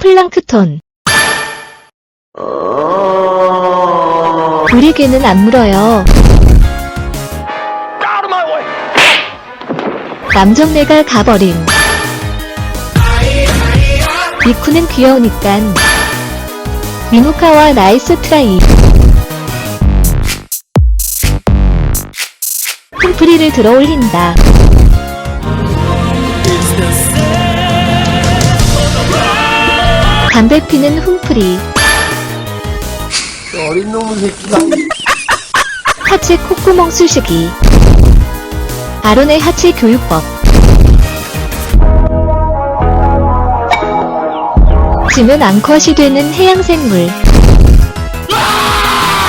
플랑크톤. 우리 개는 안 물어요. 남정네가 가버림. 미쿠는 귀여우니깐. 미누카와 나이스 트라이. 흠프리를 들어 올린다. 담배 피는 흠프리. 어린 놈의 새끼가 하체 콧구멍 쑤시기. 아론의 하체 교육법. 지면 암컷이 되는 해양생물.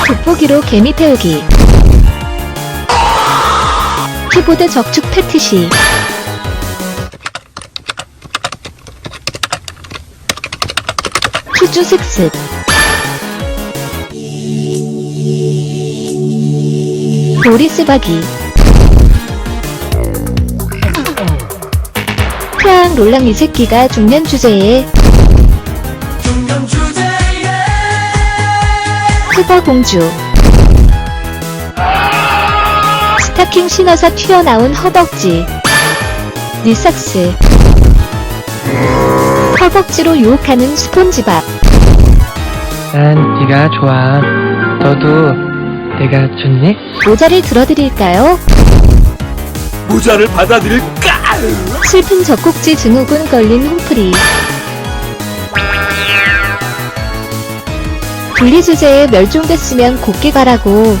돋보기로 개미 태우기. 키보드 적축 패티시. 슥슥. 보리스바기. 태양 롤랑 이 새끼가 중년 주제에 스바 공주. 스타킹 신어서 튀어나온 허벅지. 니삭스 허벅지로 유혹하는 스폰지밥 난 네가 좋아. 너도 내가 좋니? 모자를 들어드릴까요? 모자를 받아들일까? 슬픈 젖꼭지 증후군 걸린 홈프리 분리 주제에 멸종됐으면 곱게 가라고